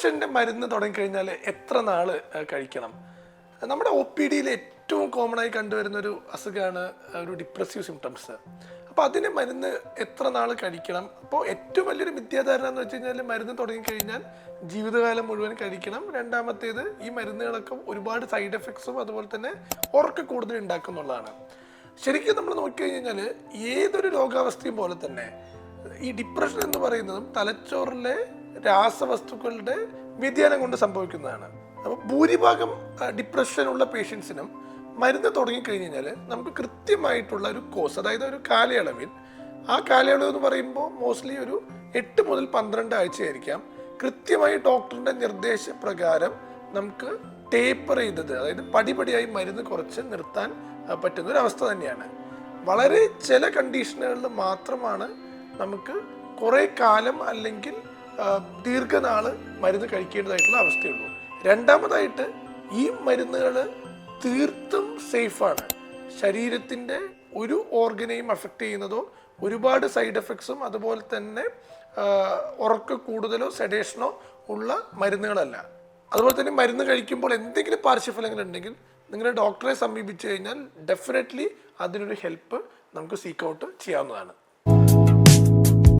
ഡിപ്രഷന്റെ മരുന്ന് തുടങ്ങിക്കഴിഞ്ഞാൽ എത്ര നാൾ കഴിക്കണം? നമ്മുടെ ഒ പി ഡിയിൽ ഏറ്റവും കോമൺ ആയി കണ്ടുവരുന്ന ഒരു അസുഖമാണ് ഒരു ഡിപ്രസീവ് സിംറ്റംസ് അപ്പോൾ അതിന് മരുന്ന് എത്ര നാൾ കഴിക്കണം? അപ്പോൾ ഏറ്റവും വലിയൊരു വിദ്യാധാരണ എന്ന് വെച്ച് കഴിഞ്ഞാൽ മരുന്ന് തുടങ്ങിക്കഴിഞ്ഞാൽ ജീവിതകാലം മുഴുവൻ കഴിക്കണം. രണ്ടാമത്തേത് ഈ മരുന്നുകളൊക്കെ ഒരുപാട് സൈഡ് എഫക്ട്സും അതുപോലെ തന്നെ ഉറക്ക കൂടുതൽ ഉണ്ടാക്കുന്നുള്ളതാണ്. ശരിക്കും നമ്മൾ നോക്കിക്കഴിഞ്ഞാൽ ഏതൊരു രോഗാവസ്ഥയും പോലെ തന്നെ ഈ ഡിപ്രഷൻ എന്ന് പറയുന്നതും തലച്ചോറിലെ രാസവസ്തുക്കളുടെ വ്യതിയാനം കൊണ്ട് സംഭവിക്കുന്നതാണ്. അപ്പോൾ ഭൂരിഭാഗം ഡിപ്രഷനുള്ള പേഷ്യൻസിനും മരുന്ന് തുടങ്ങിക്കഴിഞ്ഞ് കഴിഞ്ഞാൽ നമുക്ക് കൃത്യമായിട്ടുള്ള ഒരു കോഴ്സ് അതായത് ഒരു കാലയളവിൽ ആ കാലയളവ് എന്ന് പറയുമ്പോൾ മോസ്റ്റ്ലി ഒരു എട്ട് മുതൽ പന്ത്രണ്ട് ആഴ്ചയായിരിക്കാം. കൃത്യമായി ഡോക്ടറിന്റെ നിർദ്ദേശപ്രകാരം നമുക്ക് ടേപ്പർ ചെയ്തത് അതായത് പടിപടിയായി മരുന്ന് കുറച്ച് നിർത്താൻ പറ്റുന്ന ഒരു അവസ്ഥ തന്നെയാണ്. വളരെ ചില കണ്ടീഷനുകളിൽ മാത്രമാണ് നമുക്ക് കുറേ കാലം അല്ലെങ്കിൽ ആ, ദീർഘനാൾ മരുന്ന് കഴിക്കേണ്ടതായിട്ടുള്ള അവസ്ഥയുള്ളൂ. രണ്ടാമതായിട്ട് ഈ മരുന്നുകൾ തീർത്തും സേഫാണ്. ശരീരത്തിന്റെ ഒരു ഓർഗനെയും അഫക്റ്റ് ചെയ്യുന്നതോ ഒരുപാട് സൈഡ് എഫക്ട്സും അതുപോലെ തന്നെ ഉറക്ക കൂടുതലോ സെഡേഷനോ ഉള്ള മരുന്നുകളല്ല. അതുപോലെ തന്നെ മരുന്ന് കഴിക്കുമ്പോൾ എന്തെങ്കിലും പാർശ്വഫലങ്ങൾ ഉണ്ടെങ്കിൽ നിങ്ങളുടെ ഡോക്ടറെ സമീപിച്ചു കഴിഞ്ഞാൽ ഡെഫിനറ്റ്ലി അതിനൊരു ഹെൽപ്പ് നമുക്ക് സീക്ക് ഔട്ട് ചെയ്യാവുന്നതാണ്.